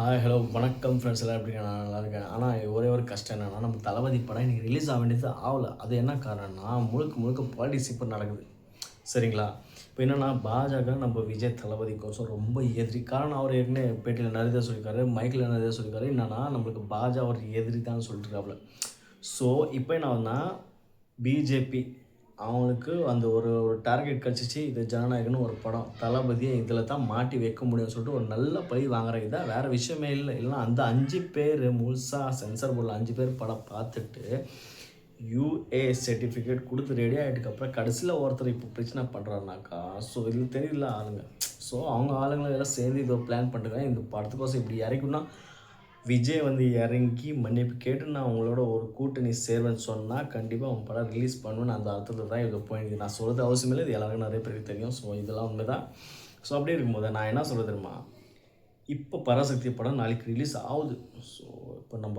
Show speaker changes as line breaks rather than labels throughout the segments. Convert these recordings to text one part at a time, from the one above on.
Hi hello வணக்கம் friends எல்லாம் எப்படி நான் நல்லா இருக்கேன். ஆனால் ஒரே ஒரு கஷ்டம் என்னன்னா நம்ம தளபதி படம் இன்னைக்கு ரிலீஸ் ஆக வேண்டியது ஆகலை. அது என்ன காரணம்னா முழுக்க முழுக்க பாலிடிக்ஸ் இப்போ நடக்குது. சரிங்களா? இப்போ என்னென்னா பாஜக நம்ம விஜய் தளபதிக்கோசம் ரொம்ப எதிரி. காரணம் அவர் ஏற்கனவே பேட்டியில் நிறைய சொல்லியிருக்காரு மைக்கில் நிறைய சொல்லியிருக்காரு. என்னன்னா நம்மளுக்கு பாஜக அவர் எதிரி தான் சொல்லிட்டுருக்காப்புல ஸோ இப்போ என்ன ஆகுதுன்னா பிஜேபி அவங்களுக்கு அந்த ஒரு ஒரு டார்கெட் கிடச்சிச்சு இது ஜனநாயகன்னு ஒரு படம். தளபதியை இதில் தான் மாட்டி வைக்க முடியும்னு சொல்லிட்டு ஒரு நல்ல பழி வாங்குற இதான் வேறு விஷயமே இல்லை. இல்லைன்னா அந்த அஞ்சு பேர் முழுசாக சென்சார் போர்டில் அஞ்சு பேர் படம் பார்த்துட்டு யூஏ சர்டிஃபிகேட் கொடுத்து ரெடி ஆகிட்டுக்கப்புறம் கடைசியில் ஒருத்தர் இப்போ பிரச்சனை பண்ணுறாருனாக்கா ஸோ இது தெரியல ஆளுங்க. ஸோ அவங்க ஆளுங்களை எல்லாம் சேர்ந்து இதோ பிளான் பண்ணுறாங்க இந்த படத்துக்கோசம் இப்படி இறக்கணும்னா விஜய் வந்து இறங்கி மன்னிப்பு கேட்டு நான் உங்களோட ஒரு கூட்டணி சேர்வேன்னு சொன்னால் கண்டிப்பாக அவங்க படம் ரிலீஸ் பண்ணுவேன்னு அந்த அர்த்தத்தில் தான் இது போயிடுது. நான் சொல்கிறது அவசியம் இல்லை இது எல்லாருக்கும் நிறைய பேருக்கு தெரியும். ஸோ இதெல்லாம் உண்மை தான் ஸோ அப்படி இருக்கும்போது நான் என்ன சொல்ல தெரியுமா? இப்போ பராசக்தி படம் நாளைக்கு ரிலீஸ் ஆகுது. ஸோ இப்போ நம்ம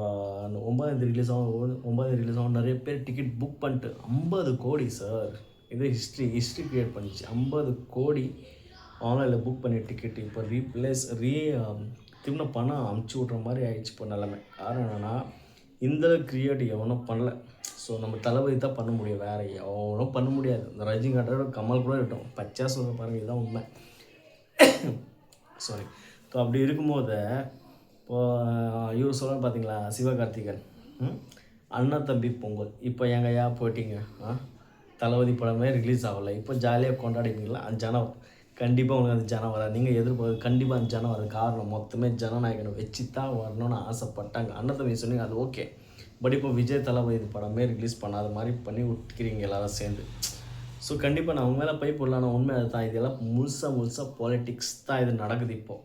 ஒம்பதாவது ரிலீஸ் ஆகும் ஒம்பதாவது ரிலீஸ் ஆகும். நிறைய பேர் டிக்கெட் புக் பண்ணிட்டு ஐம்பது கோடி சார் இது ஹிஸ்ட்ரி ஹிஸ்ட்ரி க்ரியேட் பண்ணிச்சு. ஐம்பது கோடி ஆன்லைனில் புக் பண்ணி டிக்கெட் இப்போ ரீப்ளேஸ் ரீ திரும்ப பணம் அமுச்சு விட்ற மாதிரி ஆயிடுச்சு இப்போ நிலமை. காரணம் என்னென்னா இந்த கிரியேட் எவனும் பண்ணல. ஸோ நம்ம தளபதி தான் பண்ண முடியும். வேறு எவனும் பண்ண முடியாது. இந்த ரஜினிகாண்டோட கமல் கூட இருக்கட்டும். பச்சா சொல்கிற பாருங்கள் இதுதான் உண்மை. சாரி ஸோ அப்படி இருக்கும்போது இப்போது இவர் சொல்ல பார்த்தீங்களா சிவகார்த்திகன் அண்ணன் தம்பி பொங்கல். இப்போ எங்கயா போயிட்டீங்க? தளபதி படமே ரிலீஸ் ஆகலை. இப்போ ஜாலியாக கொண்டாடிங்களா ஜனம் கண்டிப்பாக உங்களுக்கு அந்த ஜனம் வராது. நீங்கள் எதிர்பார்க்க கண்டிப்பாக அந்த ஜனம் வராது. காரணம் மொத்தமே ஜனநாயகனை வச்சு தான் வரணும்னு ஆசைப்பட்டாங்க. அண்ணன் சொன்னீங்க அது ஓகே பட் இப்போ விஜய் தளபதி படமே ரிலீஸ் பண்ணாத மாதிரி பண்ணி விட்டுக்கிறீங்க எல்லாரும் சேர்ந்து. ஸோ கண்டிப்பாக நான் உங்க மேலே பை போடலாம் உண்மை அதுதான். இதெல்லாம் முழுசாக முழுசாக பாலிட்டிக்ஸ் தான் இது நடக்குது இப்போது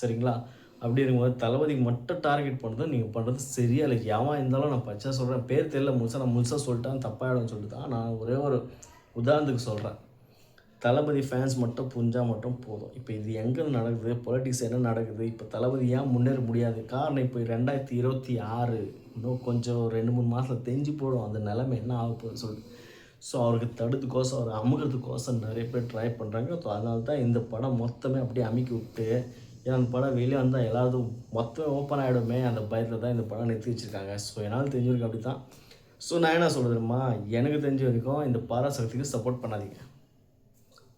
சரிங்களா? அப்படி இருக்கும்போது தளபதிக்கு மட்டும் டார்கெட் பண்ணுறது நீங்கள் பண்ணுறது சரியா இல்லை. எவன் இருந்தாலும் நான் பச்சா சொல்கிறேன் பேர் தெரியல முழுசாக நான் முழுசாக சொல்லிட்டேன் தப்பாகிடும் சொல்லிட்டு தான் நான் ஒரே ஒரு உதாரணத்துக்கு சொல்கிறேன் தளபதி ஃபேன்ஸ் மட்டும் புரிஞ்சால் மட்டும் போதும். இப்போ இது எங்கே நடக்குது? பொலிட்டிக்ஸ் என்ன நடக்குது? இப்போ தளபதி ஏன் முன்னேற முடியாது? காரணம் இப்போ ரெண்டாயிரத்தி இருபத்தி ஆறு இன்னும் கொஞ்சம் ரெண்டு மூணு மாதத்தில் தெரிஞ்சு போடும் அந்த நிலைமை என்ன ஆக போகுதுன்னு சொல்லிட்டு. ஸோ அவருக்கு தடுத்துக்கோசம் அவர் அமுகிறதுக்கோசம் நிறைய பேர் ட்ரை பண்ணுறாங்க ஸோ அதனால தான் இந்த படம் மொத்தமே அப்படியே அமுக்கி விட்டு ஏன்னா அந்த படம் வெளியே வந்தால் எல்லாரும் மொத்தமே ஓப்பன் ஆகிடுமே அந்த பயத்தில் தான் இந்த படம் நிறுத்தி வச்சுருக்காங்க. ஸோ என்னால் தெரிஞ்சிருக்கு அப்படி தான் ஸோ நான் என்ன சொல்கிறேம்மா எனக்கு தெரிஞ்ச வரைக்கும் இந்த பாராசக்திக்கு சப்போர்ட் பண்ணாதீங்க.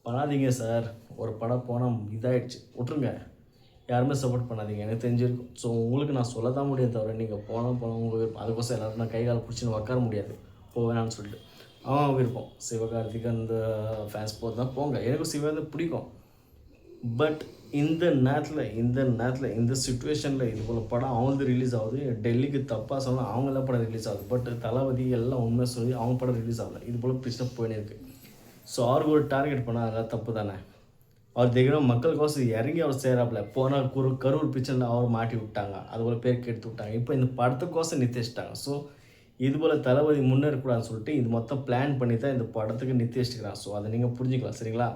பண்ணாதீங்க சார். ஒரு படம் போனால் இதாகிடுச்சு விட்ருங்க யாருமே சப்போர்ட் பண்ணாதீங்க. எனக்கு தெரிஞ்சிருக்கும். ஸோ உங்களுக்கு நான் சொல்ல தான் முடியும் தவிர நீங்கள் போனால் போனால் உங்களுக்கு விருப்பம். அதுக்கோசம் எல்லோரும் நான் கை கால் பிடிச்சின்னு உட்கார முடியாது. போவேணான்னு சொல்லிட்டு. அவன் விருப்பம். சிவகார்த்திக் அந்த ஃபேன்ஸ் போது தான். போங்க. எனக்கும் சிவா பிடிக்கும். பட் இந்த நேரத்தில் இந்த நேரத்தில் இந்த சுச்சுவேஷனில் இது போல் படம் வந்து ரிலீஸ் ஆகுது. டெல்லிக்கு தப்பாக சொன்னால் அவங்கள படம் ரிலீஸ் ஆகுது. பட் தளபதி எல்லாம் உண்மை சொல்லி அவங்க படம் ரிலீஸ் ஆகல. இது போல் பிரச்சனை போயின்னு இருக்குது ஸோ அவருக்கு ஒரு டார்கெட் பண்ணால் அதெல்லாம் தப்பு தானே? அவர் தினம் மக்களுக்கோசம் இறங்கி அவர் சேராப்புல போனால் குரு கரூர் பிக்சரில் அவர் மாட்டி விட்டாங்க. அது போல் பேருக்கு எடுத்து விட்டாங்க. இப்போ இந்த படத்துக்கோசம் நித்திச்சிட்டாங்க ஸோ இது போல் தளபதி முன்னேறக்கூடாதுன்னு சொல்லிட்டு இது மொத்தம் பிளான் பண்ணி தான் இந்த படத்துக்கு நிறுத்தி வச்சுக்கிறான் ஸோ அதை நீங்கள் புரிஞ்சுக்கலாம். சரிங்களா?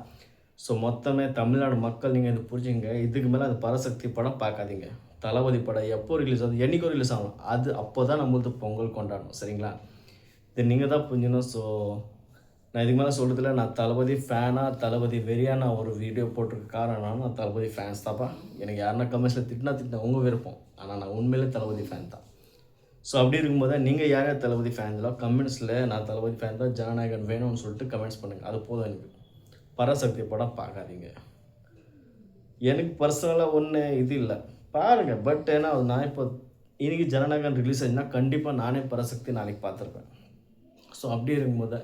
ஸோ மொத்தமே தமிழ்நாடு மக்கள் நீங்கள் இது புரிஞ்சுங்க இதுக்கு மேலே அது பரசக்தி படம் பார்க்காதீங்க. தளபதி படம் எப்போ ரிலீஸ் ஆகுது? என்றைக்கோ ரிலீஸ் ஆகணும் அது அப்போ தான் நம்மளுக்கு பொங்கல் கொண்டாடணும். சரிங்களா? இது நீங்கள் தான் புரிஞ்சுக்கணும். ஸோ நான் இதுக்கு மேலே சொல்கிறதுல நான் தளபதி ஃபேனாக தளபதி வெறியாக நான் ஒரு வீடியோ போட்டிருக்க காரணம் நான் தளபதி ஃபேன்ஸ் தாப்பா. எனக்கு யாருன்னா கமெண்ட்ஸில் திட்டினா திட்டினா உங்கள் விருப்பம். ஆனால் நான் உண்மையிலே தளபதி ஃபேன் தான். ஸோ அப்படி இருக்கும்போது நீங்கள் யார் யார் தளபதி ஃபேன்ஸோ கமெண்ட்ஸில் நான் தளபதி ஃபேன் தான் ஜனநாயகன் வேணும்னு சொல்லிட்டு கமெண்ட்ஸ் பண்ணுங்கள் அது போதும் எனக்கு. பராசக்தி படம் பார்க்காதீங்க. எனக்கு பர்சனலாக ஒன்று இது இல்லை. பாருங்கள் பட் ஏன்னா நான் இப்போ இன்றைக்கி ஜனநாயகன் ரிலீஸ் ஆச்சுன்னா கண்டிப்பாக நானே பரசக்தி நாளைக்கு பார்த்துருப்பேன். ஸோ அப்படி இருக்கும்போது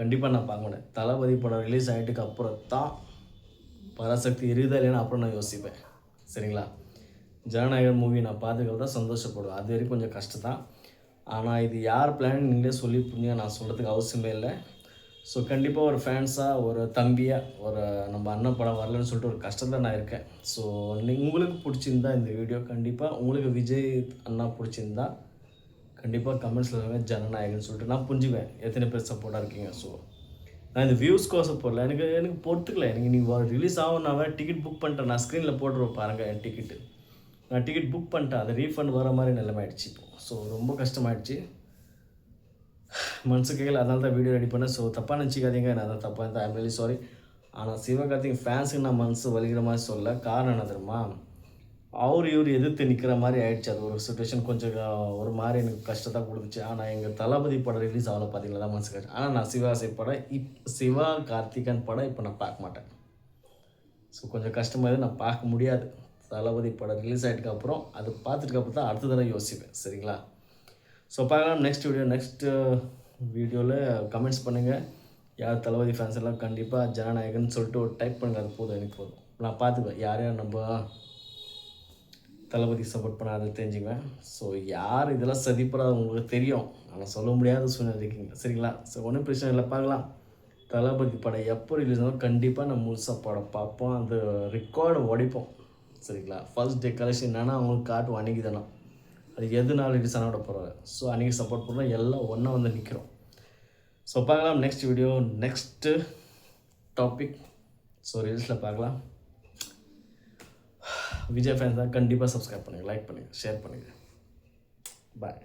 கண்டிப்பாக நான் பார்க்க மாட்டேன் தளபதி படம் ரிலீஸ் ஆகிட்டுக்கு அப்புறம் தான் பராசக்தி இருக்குதா இல்லைன்னு அப்புறம் நான் யோசிப்பேன். சரிங்களா? ஜனநாயகன் மூவி நான் பார்த்துக்கிறது தான் சந்தோஷப்படுவேன். அது வரைக்கும் கொஞ்சம் கஷ்டம் தான் ஆனால் இது யார் பிளான் நீங்களே சொல்லி புரிஞ்சுங்க நான் சொல்கிறதுக்கு அவசியமே இல்லை. ஸோ கண்டிப்பாக ஒரு ஃபேன்ஸாக ஒரு தம்பியாக ஒரு நம்ம அண்ணன் படம் வரலன்னு சொல்லிட்டு ஒரு கஷ்டத்தில் நான் இருக்கேன். ஸோ நீ உங்களுக்கு பிடிச்சிருந்தா இந்த வீடியோ கண்டிப்பாக உங்களுக்கு விஜய் அண்ணா பிடிச்சிருந்தா கண்டிப்பாக கமெண்ட்ஸில் எல்லாமே ஜனநாயகம்னு சொல்லிட்டு நான் புரிஞ்சுவேன் எத்தனை பேர் சப்போர்ட்டாக இருக்கீங்க ஸோ நான் இந்த வியூஸ்க்கோசம் போடல. எனக்கு எனக்கு பொறுத்துக்கல. எனக்கு நீ ரிலீஸ் ஆகும்னாவே டிக்கெட் புக் பண்ணிட்டேன். நான் ஸ்க்ரீனில் போட்டுருவோம் பாருங்கள் என் டிக்கெட்டு நான் டிக்கெட் புக் பண்ணிட்டேன். அது ரீஃபண்ட் வர மாதிரி நிலைமாயிடுச்சு இப்போ. ஸோ ரொம்ப கஷ்டமாயிடுச்சு. மனசு கேட்கல அதனால தான் வீடியோ ரெடி பண்ணேன். ஸோ தப்பாக நினச்சிக்காதீங்க. நான் தான் தப்பாக இருந்தால் ஐம் really சாரி ஆனால் சிவகார்த்திக் ஃபேன்ஸுக்கு நான் மனசு வலிக்கிற மாதிரி சொல்ல காரணம் என்ன தெரியுமா? அவர் இவர் எதிர்த்து நிற்கிற மாதிரி ஆயிடுச்சு. அது ஒரு சுச்சுவேஷன் கொஞ்சம் ஒரு மாதிரி எனக்கு கஷ்டத்தை கொடுத்துச்சு. ஆனால் எங்கள் தளபதி படம் ரிலீஸ் ஆகல பார்த்தீங்களா தான் மனசு கஷ்டம் ஆனால் நான் சிவாசி படம் இப் சிவா கார்த்திகன் படம் இப்போ நான் பார்க்க மாட்டேன். ஸோ கொஞ்சம் கஷ்டமாக நான் பார்க்க முடியாது. தளபதி படம் ரிலீஸ் ஆகிட்டுக்கு அப்புறம் அது பார்த்துட்டுக்கப்புறம் தான் அடுத்த தடவை யோசிப்பேன். சரிங்களா? ஸோ பார்க்கலாம். நெக்ஸ்ட் வீடியோ நெக்ஸ்ட் வீடியோவில் கமெண்ட்ஸ் பண்ணுங்கள் யார் தளபதி ஃபேன்ஸ் எல்லாம் கண்டிப்பாக ஜனநாயகன் சொல்லிட்டு ஒரு டைப் பண்ணுங்க அது போதும். எனக்கு போதும். நான் பார்த்துக்குவேன் யார் யார் நம்ம தளபதி சப்போர்ட் பண்ணாத தெரிஞ்சுக்குவேன். ஸோ யார் இதெல்லாம் சதிப்படாத உங்களுக்கு தெரியும். ஆனால் சொல்ல முடியாத சூழ்நிலை இருக்கீங்க. சரிங்களா? ஸோ ஒன்றும் பிரச்சனை இல்லை. பார்க்கலாம். தளபதி படம் எப்போ ரிலீஸ் ஆகும் கண்டிப்பாக நம்ம முழுசாக படம் பார்ப்போம். அந்த ரெக்கார்டை உடைப்போம். சரிங்களா? ஃபர்ஸ்ட் டே கலெக்ஷன் என்னென்னா அவங்களுக்கு காட்டுவோம் அன்றைக்கி தானே அது எதுனாலும் ரிலீஸ் ஆனால் விட போகிறாங்க ஸோ அன்றைக்கி சப்போர்ட் பண்ணுறோம் எல்லாம் ஒன்றா வந்து நிற்கிறோம் ஸோ பார்க்கலாம். Next video next topic so ரீல்ஸில் பார்க்கலாம். விஜய் ஃபேன்ஸ் தான் கண்டிப்பாக சப்ஸ்கிரைப் பண்ணுங்கள் லைக் பண்ணுங்கள் ஷேர் பண்ணுங்கள் பாய்